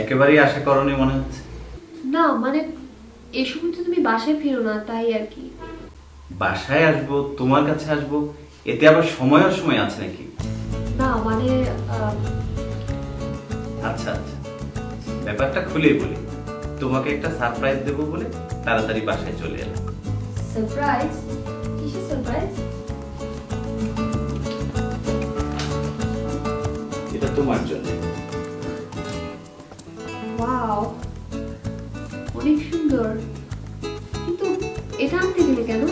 একেবারেই আশা করনি মনে হচ্ছে। না মানে এই সময় তো তুমি বাসায় ফিরো না তাই আর কি। বাসায় আসব তোমার কাছে আসব এতে আবার সময় আর সময় আছে নাকি? না মানে আচ্ছা আচ্ছা। ব্যাপারটা খুলেই বলি। তোমাকে একটা সারপ্রাইজ দেবো বলে তাড়াতাড়ি বাসায় চলে এলাম। সারপ্রাইজ কিসের সারপ্রাইজ এটা তোমার জন্য। ওয়াও অনেক সুন্দর। কিন্তু এটা আনতে গেলে কেন?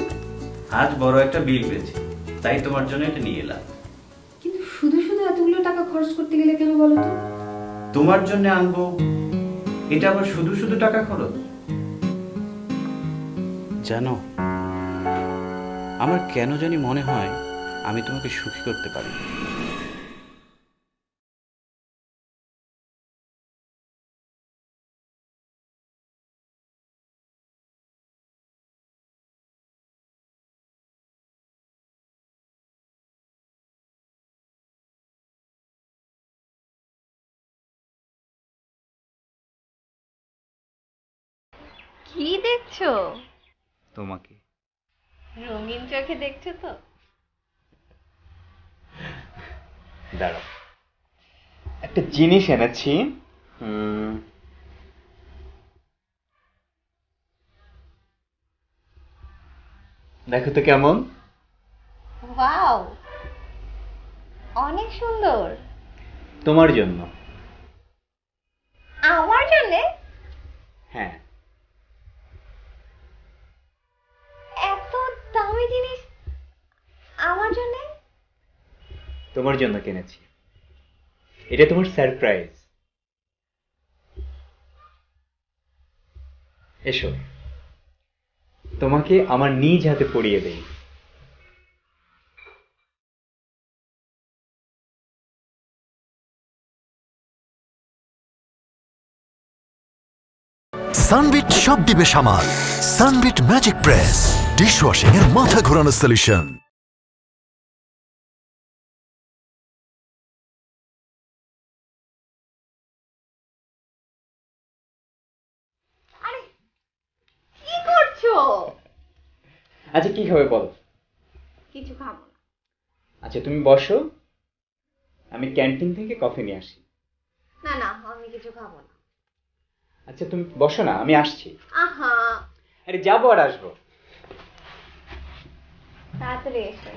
আজ বড় একটা বিল পেয়েছি। তাই তোমার জন্য এটা নিয়ে এলাম। কিন্তু শুধু শুধু এতগুলো টাকা খরচ করতে গেলে কেন বলো তো? তোমার জন্য আনব। এটা আবার শুধু শুধু টাকা খরচ? জানো আমার কেন জানি মনে হয় আমি তোমাকে সুখী করতে পারি। কি দেখছ? তোমাকে। রঙিন চোখে দেখছ তো? দাঁড়াও। একটা জিনিস এনেছি। দেখো তো কেমন। ওয়াও! অনেক সুন্দর। তোমার জন্য। আমার জন্য? হ্যাঁ। তোমার জন্য কিনেছি। এটা তোমার সারপ্রাইজ এসো। তোমাকে আমার নিজ হাতে পরিয়ে দেই। সানবিট সব দিবে সামাল। সানবিট ম্যাজিক প্রেস ডিশওয়াশিং এর মাথা ঘোরানো সলিউশন আরে কি করছ আচ্ছা কি খাবে বলো? কিছু খাব না। আচ্ছা তুমি বসো। আমি ক্যান্টিন থেকে কফি নিয়ে আসি। না না আমি কিছু খাব না। আচ্ছা তুমি বসো না আমি আসছি। আহা। আরে যাব আর আসব। তাড়াতাড়ি এসো।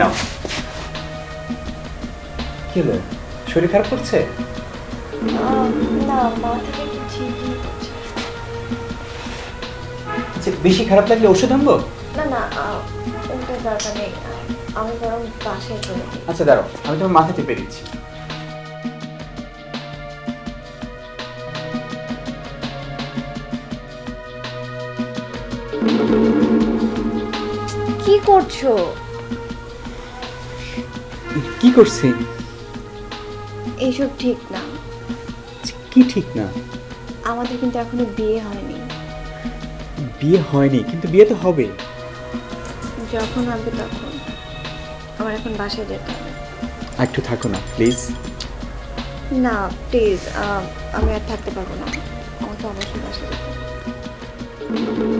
নাও। কি হলো? শরীর খারাপ করছে? না মাথাটা একটু ঝিমঝিম করছে। আচ্ছা বেশি খারাপ লাগলে ওষুধ আনব? না না ওটা দরকার নেই। আমি বরং বাসায় চলে যাই। আচ্ছা দাঁড়াও আমি তোমার মাথা টিপে দিচ্ছি। কি করছ? কি করছি? এইসব ঠিক না। কি ঠিক না? আমাদের কিন্তু এখনও বিয়ে হয়নি। বিয়ে হয়নি কিন্তু বিয়ে তো হবে। যখন হবে তখন। আমার এখন বাসায় যেতে হবে। একটু থাকো না প্লিজ না প্লিজ আমি আর থাকতে পারব না। আমাকে অবশ্যই বাসায় যেতে হবে।